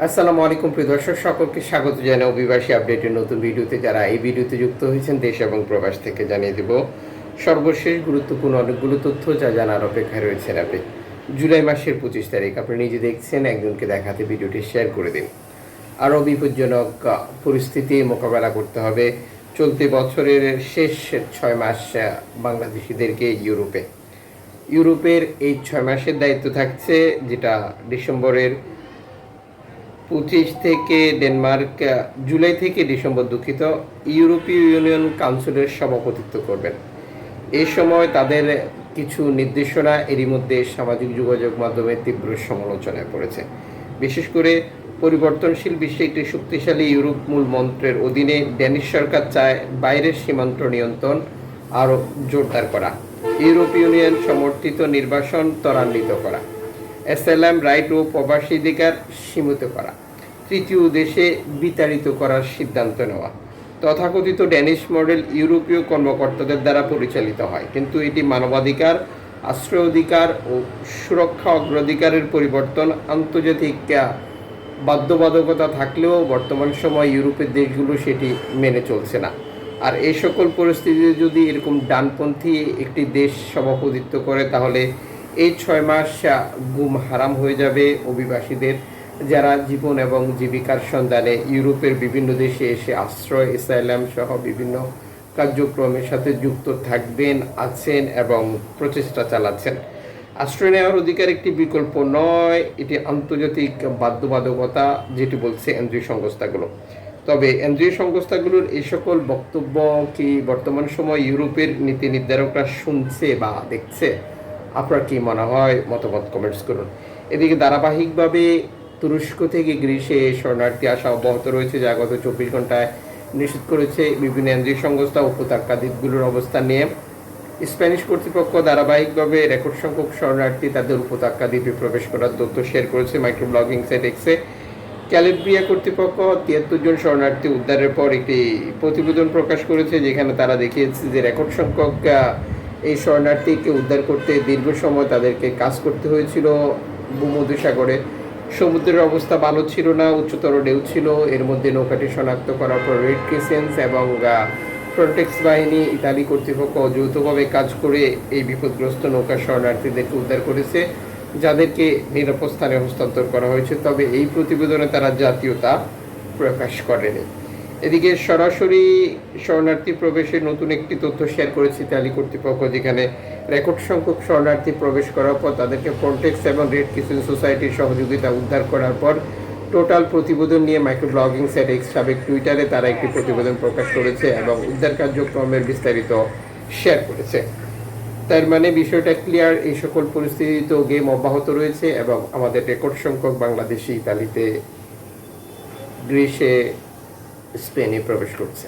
আসসালামু আলাইকুম, প্রিয় দর্শক। সকলকে স্বাগত জানাই অভিবাসী আপডেটের নতুন ভিডিওতে। যারা এই ভিডিওতে যুক্ত হয়েছেন, দেশ এবং প্রবাস থেকে জানিয়ে দেব, সর্বশেষ গুরুত্বপূর্ণ অনেকগুলো তথ্য যা জানার অপেক্ষায় রয়েছেন আপনি। জুলাই মাসের পঁচিশ তারিখ, আপনি নিজে দেখছেন, একজনকে দেখাতে ভিডিওটি শেয়ার করে দিন। আরও বিপজ্জনক পরিস্থিতি মোকাবেলা করতে হবে চলতি বছরের শেষ ছয় মাস বাংলাদেশিদেরকে ইউরোপে। ইউরোপের এই ছয় মাসের দায়িত্ব থাকছে, যেটা ডিসেম্বরের পঁচিশ থেকে ডেনমার্ক, জুলাই থেকে ডিসেম্বর দুঃখিত, ইউরোপীয় ইউনিয়ন কাউন্সিলের সভাপতিত্ব করবেন। এই সময় তাদের কিছু নির্দেশনা এরই মধ্যে সামাজিক যোগাযোগ মাধ্যমে তীব্র সমালোচনায় পড়েছে। বিশেষ করে পরিবর্তনশীল বিশ্বে একটি শক্তিশালী ইউরোপ মূল মন্ত্রের অধীনে ড্যানিশ সরকার চায় বাইরের সীমান্ত নিয়ন্ত্রণ আরও জোরদার করা। ইউরোপ ইউনিয়ন সমর্থিত নির্বাসন ত্বরান্বিত করা। এসএলএম রাইট ও প্রবাসীধিকার সীমিত করা। তৃতীয় দেশে বিতাড়িত করার সিদ্ধান্ত নেওয়া। তথাকথিত ড্যানিশ মডেল ইউরোপীয় কর্মকর্তাদের দ্বারা পরিচালিত হয়। কিন্তু এটি মানবাধিকার, আশ্রয় অধিকার ও সুরক্ষা অগ্রাধিকারের পরিবর্তন, আন্তর্জাতিক বাধ্যবাধকতা থাকলেও বর্তমান সময় ইউরোপের দেশগুলো সেটি মেনে চলছে না। আর এই সকল পরিস্থিতিতে যদি এরকম ডানপন্থী একটি দেশ সভাপতিত্ব করে, তাহলে এই ছয় মাস গুম হারাম হয়ে যাবে। অভিবাসীদের যারা জীবন এবং জীবিকার সন্ধানে ইউরোপের বিভিন্ন দেশে এসে আশ্রয় এসাইলাম সহ বিভিন্ন কার্যক্রমের সাথে যুক্ত থাকবেন, আছেন এবং প্রচেষ্টা চালাচ্ছেন। আশ্রয় নেওয়ার অধিকার একটি বিকল্প নয়, এটি আন্তর্জাতিক বাধ্যবাধকতা, যেটি বলছে এনজিও সংস্থাগুলো। তবে এনজিও সংস্থাগুলোর এই সকল বক্তব্য কি বর্তমান সময় ইউরোপের নীতি নির্ধারকরা শুনছে বা দেখছে? আপনার কি মনে হয়? মতামত কমেন্টস করুন। এদিকে ধারাবাহিকভাবে তুরস্ক থেকে গ্রীসে শরণার্থী আসা অব্যাহত রয়েছে, যা গত চব্বিশ ঘন্টায় নিশ্চিত করেছে বিভিন্ন এনজিও সংস্থা, উপত্যকা দ্বীপগুলোর অবস্থান নিয়ে। স্প্যানিশ কর্তৃপক্ষ ধারাবাহিকভাবে রেকর্ড সংখ্যক শরণার্থী তাদের উপত্যকা দ্বীপে প্রবেশ করার তথ্য শেয়ার করেছে মাইক্রো ব্লগিং সাইট এক্সে ক্যালিব্রিয়া কর্তৃপক্ষ তিয়াত্তর জন শরণার্থী উদ্ধারের পর একটি প্রতিবেদন প্রকাশ করেছে, যেখানে তারা দেখিয়েছে যে রেকর্ড সংখ্যক এই শরণার্থীকে উদ্ধার করতে দীর্ঘ সময় তাদেরকে কাজ করতে হয়েছিল ভূমধ্যসাগরে। সমুদ্রের অবস্থা ভালো ছিল না, উচ্চতর ঢেউ ছিল। এর মধ্যে নৌকাটি শনাক্ত করার পর রেড ক্রিসেন্স এবং ফ্রন্টেক্স বাহিনী ইতালি কর্তৃপক্ষ যৌথভাবে কাজ করে এই বিপদগ্রস্ত নৌকা শরণার্থীদেরকে উদ্ধার করেছে, যাদেরকে নিরাপদ স্থানে হস্তান্তর করা হয়েছে। তবে এই প্রতিবেদনে তারা জাতীয়তা প্রকাশ করেনি। এদিকে সরাসরি শরণার্থী প্রবেশে নতুন একটি তথ্য শেয়ার করেছে ইতালি কর্তৃপক্ষ, যেখানে রেকর্ড সংখ্যক শরণার্থী প্রবেশ করার পর তাদেরকে ফ্রন্টেক্স এবং রেড কিচেন সোসাইটির সহযোগিতা উদ্ধার করার পর টোটাল প্রতিবেদন নিয়ে মাইক্রো ব্লগিং সাইট এক্স সাবেক টুইটারে তারা একটি প্রতিবেদন প্রকাশ করেছে এবং উদ্ধার কার্যক্রমের বিস্তারিত শেয়ার করেছে। তার মানে বিষয়টা ক্লিয়ার এই সকল পরিস্থিতিতেও গেম অব্যাহত রয়েছে এবং আমাদের রেকর্ড সংখ্যক বাংলাদেশি ইতালিতে গ্রিসে স্পেনে প্রবেশ করছে